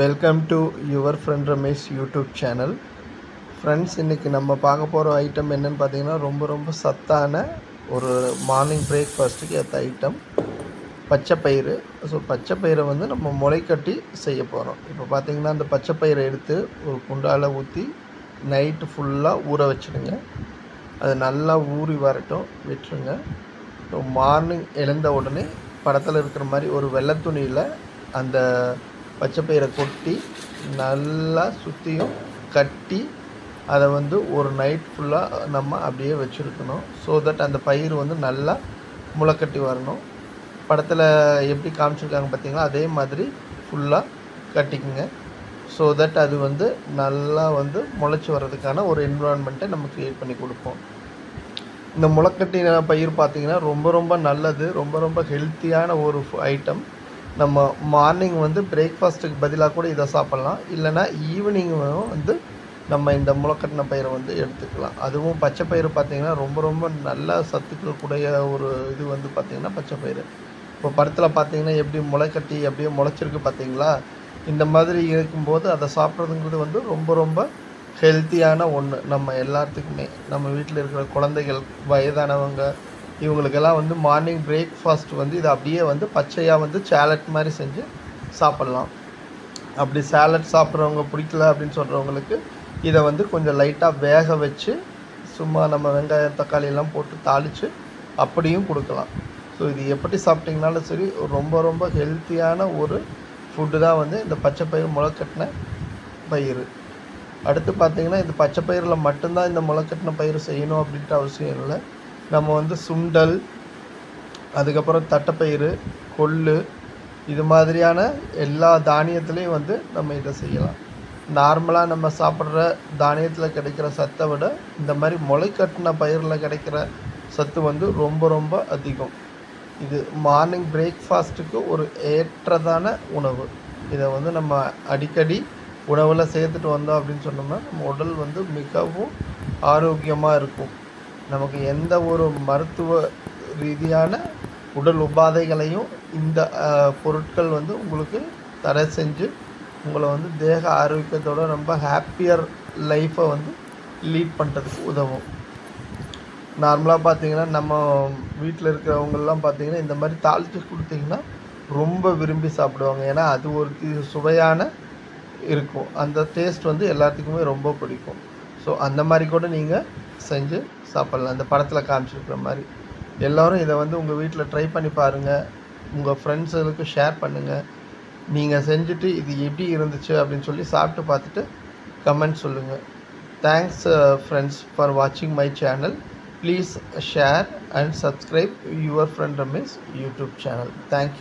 Welcome to your friend Ramesh YouTube channel friends இன்றைக்கி நம்ம பார்க்க போகிற ஐட்டம் என்னென்னு பார்த்தீங்கன்னா ரொம்ப ரொம்ப சத்தான ஒரு மார்னிங் பிரேக்ஃபாஸ்ட்டுக்கு ஏற்ற ஐட்டம் பச்சைப்பயிறு ஸோ பச்சைப்பயிரை வந்து நம்ம முளைக்கட்டி செய்ய போகிறோம் இப்போ பார்த்திங்கன்னா அந்த பச்சைப்பயிரை எடுத்து ஒரு குண்டால் ஊற்றி நைட்டு ஃபுல்லாக ஊற வச்சுடுங்க. அது நல்லா ஊறி வரட்டும் விட்டுருங்க. ஸோ மார்னிங் எழுந்த உடனே படத்தில் இருக்கிற மாதிரி ஒரு வெள்ளை துணியில் அந்த பச்சை பயிரை கொட்டி நல்லா சுற்றியும் கட்டி அதை வந்து ஒரு நைட் ஃபுல்லாக நம்ம அப்படியே வச்சுருக்கணும். ஸோ தட் அந்த பயிர் வந்து நல்லா முளைக்கட்டி வரணும். படத்தில் எப்படி காமிச்சிருக்காங்க பார்த்தீங்களா? அதே மாதிரி ஃபுல்லாக கட்டிக்குங்க. ஸோ தட் அது வந்து நல்லா வந்து முளைச்சி வர்றதுக்கான ஒரு என்விரான்மெண்ட்டை நம்ம க்ரியேட் பண்ணி கொடுப்போம். இந்த முளைக்கட்டின பயிர் பார்த்திங்கன்னா ரொம்ப ரொம்ப நல்லது. ரொம்ப ரொம்ப ஹெல்த்தியான ஒரு ஐட்டம் நம்ம மார்னிங் வந்து பிரேக்ஃபாஸ்ட்டுக்கு பதிலாக கூட இதை சாப்பிட்லாம். இல்லைனா ஈவினிங்கும் வந்து நம்ம இந்த முளைக்கட்டின பயிரை வந்து எடுத்துக்கலாம். அதுவும் பச்சை பயிறு பார்த்திங்கன்னா ரொம்ப ரொம்ப நல்ல சத்துக்கள் கூடிய ஒரு இது வந்து பார்த்திங்கன்னா பச்சை பயிறு. இப்போ படத்தில் பார்த்தீங்கன்னா எப்படி முளைக்கட்டி அப்படியே முளைச்சிருக்கு பார்த்திங்களா? இந்த மாதிரி இருக்கும்போது அதை சாப்பிட்றதுங்கிறது வந்து ரொம்ப ரொம்ப ஹெல்த்தியான ஒன்று நம்ம எல்லாத்துக்குமே. நம்ம வீட்டில் இருக்கிற குழந்தைகள் வயதானவங்க இவங்களுக்கெல்லாம் வந்து மார்னிங் பிரேக்ஃபாஸ்ட் வந்து இதை அப்படியே வந்து பச்சையாக வந்து சேலட் மாதிரி செஞ்சு சாப்பிட்லாம். அப்படி சேலட் சாப்பிட்றவங்க பிடிக்கல அப்படின்னு சொல்கிறவங்களுக்கு இதை வந்து கொஞ்சம் லைட்டாக வேக வச்சு சும்மா நம்ம வெங்காயம் தக்காளி எல்லாம் போட்டு தாளித்து அப்படியும் கொடுக்கலாம். ஸோ இது எப்படி சாப்பிட்டிங்கனாலும் சரி ரொம்ப ரொம்ப ஹெல்த்தியான ஒரு ஃபுட்டு தான் வந்து இந்த பச்சை பயிர் முளைக்கட்டின பயிர் அடுத்து பார்த்திங்கன்னா இந்த பச்சை பயிரில் மட்டும்தான் இந்த முளைக்கட்டின பயிர் செய்யணும் அப்படின்ற அவசியம் இல்லை. நம்ம வந்து சுண்டல் அதுக்கப்புறம் தட்டைப்பயிறு கொள்ளு இது மாதிரியான எல்லா தானியத்துலேயும் வந்து நம்ம இதை செய்யலாம். நார்மலாக நம்ம சாப்பிட்ற தானியத்தில் கிடைக்கிற சத்தை விட இந்த மாதிரி முளைக்கட்டின பயிரில் கிடைக்கிற சத்து வந்து ரொம்ப ரொம்ப அதிகம். இது மார்னிங் பிரேக்ஃபாஸ்ட்டுக்கு ஒரு ஏற்றதான உணவு. இதை வந்து நம்ம அடிக்கடி உணவில் சேர்த்துட்டு வந்தோம் அப்படின்னு சொன்னோம்னா நம்ம உடல் வந்து மிகவும் ஆரோக்கியமாக இருக்கும். நமக்கு எந்த ஒரு மருத்துவ ரீதியான உடல் உபாதைகளையும் இந்த பொருட்கள் வந்து உங்களுக்கு தடை செஞ்சு உங்களை வந்து தேக ஆரோக்கியத்தோட ரொம்ப ஹாப்பியர் லைஃப்பை வந்து லீட் பண்ணுறதுக்கு உதவும். நார்மலாக பார்த்தீங்கன்னா நம்ம வீட்டில் இருக்கிறவங்கெல்லாம் பார்த்தீங்கன்னா இந்த மாதிரி தாளித்து கொடுத்தீங்கன்னா ரொம்ப விரும்பி சாப்பிடுவாங்க. ஏன்னா அது ஒரு சுவையான இருக்கும். அந்த டேஸ்ட் வந்து எல்லாத்துக்குமே ரொம்ப பிடிக்கும். ஸோ அந்த மாதிரி கூட நீங்கள் செஞ்சு சாப்பிட்லாம். அந்த படத்தில் காமிச்சிருக்கிற மாதிரி. எல்லோரும் இதை வந்து உங்கள் வீட்டில் ட்ரை பண்ணி பாருங்கள் உங்கள் ஃப்ரெண்ட்ஸுகளுக்கு ஷேர் பண்ணுங்கள் நீங்கள் செஞ்சுட்டு இது எப்படி இருந்துச்சு அப்படின்னு சொல்லி சாப்பிட்டு பார்த்துட்டு கமெண்ட் சொல்லுங்கள் தேங்க்ஸ் ஃப்ரெண்ட்ஸ் ஃபார் வாட்சிங் my channel please share and subscribe your friend Ramesh YouTube channel thank you